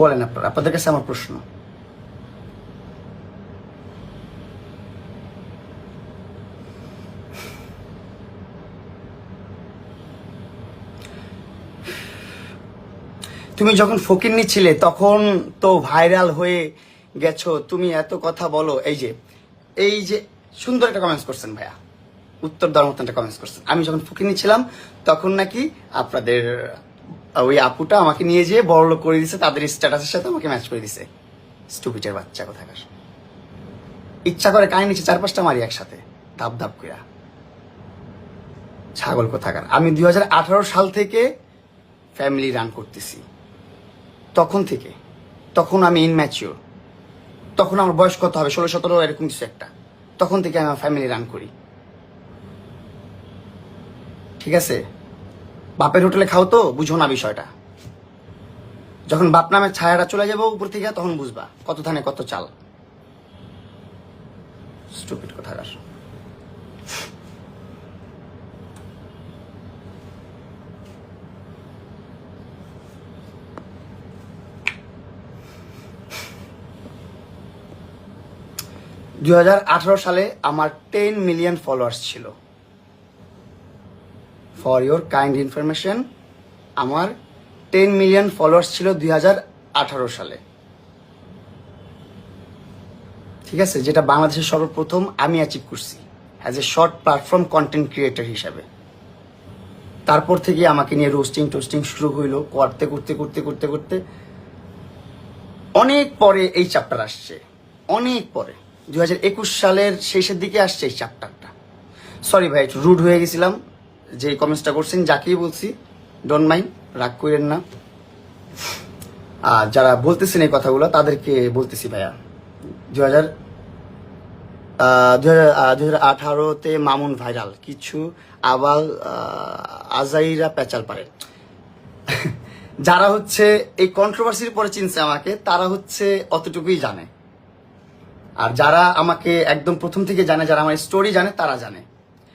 বলেন আপনারা, আপনাদের কাছে আমার প্রশ্ন। তুমি যখন ফকির ছিলে, তখন তো ভাইরাল হয়ে গেছো। তুমি এত কথা বলো, এই যে এই যে, সুন্দর একটা কমেন্টস করছেন ভাইয়া। উত্তর দেওয়ার মতন একটা কমেন্টস করছেন। আমি যখন ফকিরনি ছিলাম, তখন নাকি আপনাদের ওই আপুটা আমাকে নিয়ে যেয়ে বড় লোক করে দিছে, তাদের স্ট্যাটাসের সাথে আমাকে ম্যাচ করে দিছে। স্টুপিটের বাচ্চা কোথাকার। ইচ্ছা করে কাহিনী নিচে চার পাঁচটা মারি একসাথে, ধাপ ধাপ কইরা। ছাগল কোথাকার। আমি দুই সাল থেকে ফ্যামিলি রান করতেছি। তখন থেকে, তখন আমি ইনম্যাচিওর তখন আমার বয়স কত হবে? ষোলো, সতেরো, এরকম কিছু একটা। তখন থেকে আমি আমার ফ্যামিলি রান করি। ঠিক আছে? বাপের হোটেলে খাও তো, বুঝো না বিষয়টা। যখন বাপ নামের ছায়াটা চলে যাব উপর থেকে, তখন বুঝবা কত ধানে কত চাল। স্টুপিড কথাকার দুই সালে আমার টেন মিলিয়ন ফলোয়ার্স ছিল। ফর ইওর কাইন্ড ইনফরমেশন আমার টেন মিলিয়ন ফলোয়ার্স ছিল দুই সালে। ঠিক আছে? যেটা বাংলাদেশের সর্বপ্রথম আমি অ্যাচিভ করছি as a short platform content creator হিসাবে। তারপর থেকে আমাকে নিয়ে রোস্টিং টোস্টিং শুরু হইল, করতে করতে করতে করতে করতে। অনেক পরে এই চ্যাপ্টার আসছে। অনেক পরে। দুই সালের শেষের দিকে আসছে এই চ্যাপ্টারটা সরি ভাই রুড হয়ে গেছিলাম। যে কমেন্টসটা করছেন, যাকেই বলছি ডোন্ট মাইন্ড রাগ করেন না। আর যারা বলতেছেন এই কথাগুলো, তাদেরকে বলতেছি ভাইয়া। দু হাজার দু হাজার আঠারোতে মামুন ভাইরাল। কিছু আবাল আজাইরা পেঁচাল পারে যারা হচ্ছে এই কন্ট্রোভার্সির পরে চিনছে আমাকে, তারা হচ্ছে অতটুকুই জানে। আর যারা আমাকে একদম প্রথম থেকে জানে, যারা আমার স্টোরি জানে, তারা জানে।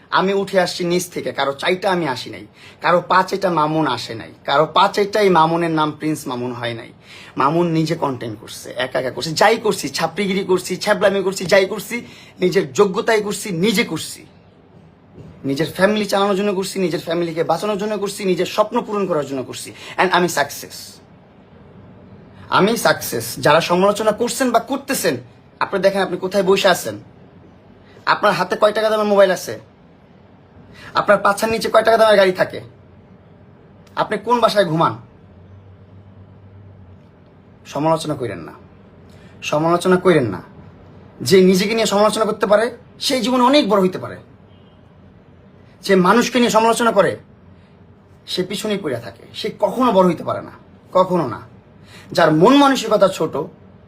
আমি উঠে আসছি নিচ থেকে। কারও চাইটা আমি আসি নাই। কারও পা চাইটা মামুন আসে নাই। কারও পা চাইটা এই মামুনের নাম প্রিন্স মামুন হয় নাই। মামুন নিজে কন্টেন্ট করছে, একা একা করছে। যাই করছি, ছাপড়িগিরি করছি, ছ্যাবলামি করছি, যাই করছি, নিজের যোগ্যতায় করছি, নিজে করছি। নিজের ফ্যামিলি চালানোর জন্য করছি, নিজের ফ্যামিলিকে বাঁচানোর জন্য করছি, নিজের স্বপ্ন পূরণ করার জন্য করছি। অ্যান্ড আমি সাকসেস আমি সাকসেস যারা সমালোচনা করছেন বা করতেছেন, আপনি দেখেন আপনি কোথায় বসে আছেন। আপনার হাতে কয় টাকা দামের মোবাইল আছে? আপনার পাছার নিচে কয় টাকা দামের গাড়ি থাকে? আপনি কোন বাসায় ঘুমান? সমালোচনা করেন না। সমালোচনা করেন না। যে নিজেকে নিয়ে সমালোচনা করতে পারে, সেই জীবন অনেক বড় হইতে পারে। যে মানুষকে নিয়ে সমালোচনা করে, সে পিছনেই পড়ে থাকে। সে কখনো বড় হইতে পারে না। কখনো না। যার মন মানসিকতা ছোট,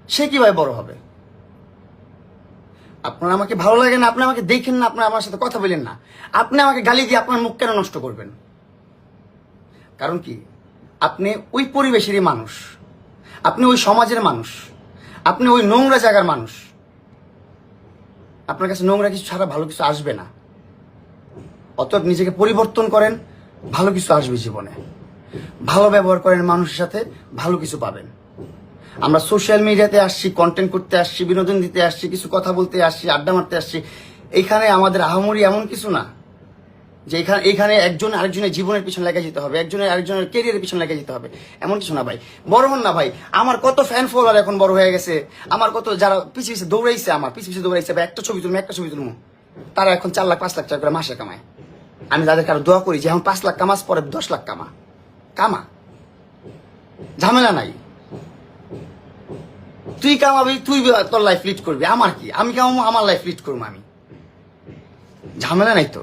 সে কীভাবে বড় হবে? আপনার আমাকে ভালো লাগে না, আপনি আমাকে দেখেন না আপনি আমার সাথে কথা বলেন না। আপনি আমাকে গালি দিয়ে আপনার মুখ কেন নষ্ট করবেন? কারণ কি? আপনি ওই পরিবেশেরই মানুষ। আপনি ওই সমাজের মানুষ। আপনি ওই নোংরা জায়গার মানুষ। আপনার কাছে নোংরা কিছু ছাড়া ভালো কিছু আসবে না। অতএব নিজেকে পরিবর্তন করেন, ভালো কিছু আসবে জীবনে। ভালো ব্যবহার করেন মানুষের সাথে, ভালো কিছু পাবেন। আমরা সোশ্যাল মিডিয়াতে আসছি কন্টেন্ট করতে আসছি, বিনোদন দিতে আসছি, কিছু কথা বলতে আসছি, আড্ডা মারতে আসছি। এখানে আমাদের আহামরি এমন কিছু না, যে এখানে এখানে একজন আরেকজনের জীবনের পিছনে লেগে যেতে হবে, একজনের আরেকজনের কেরিয়ারের পিছনে লেগে যেতে হবে, এমন কিছু না ভাই। বড় হন না ভাই, আমার কত ফ্যান ফলোয়ার এখন বড় হয়ে গেছে, আমার কত যারা পিছিয়ে পিছিয়ে দৌড়াইছে আমার পিছিয়ে পিছিয়ে দৌড়াইছে ভাই একটা ছবি তুলবো একটা ছবি তুলবো তারা এখন চার লাখ, পাঁচ লাখ টাকা করে মাসে কামায়। আমি তাদের কারও দোয়া করি যে এখন পাঁচ লাখ কামাস, পরে দশ লাখ কামা। কামা। ঝামেলা নাই। তুই কামাবি, তুই তোর লাইফ লিড করবি। আমার কি? আমি কামাবো আমার লাইফ লিড করব আমি? ঝামেলা নাই তো?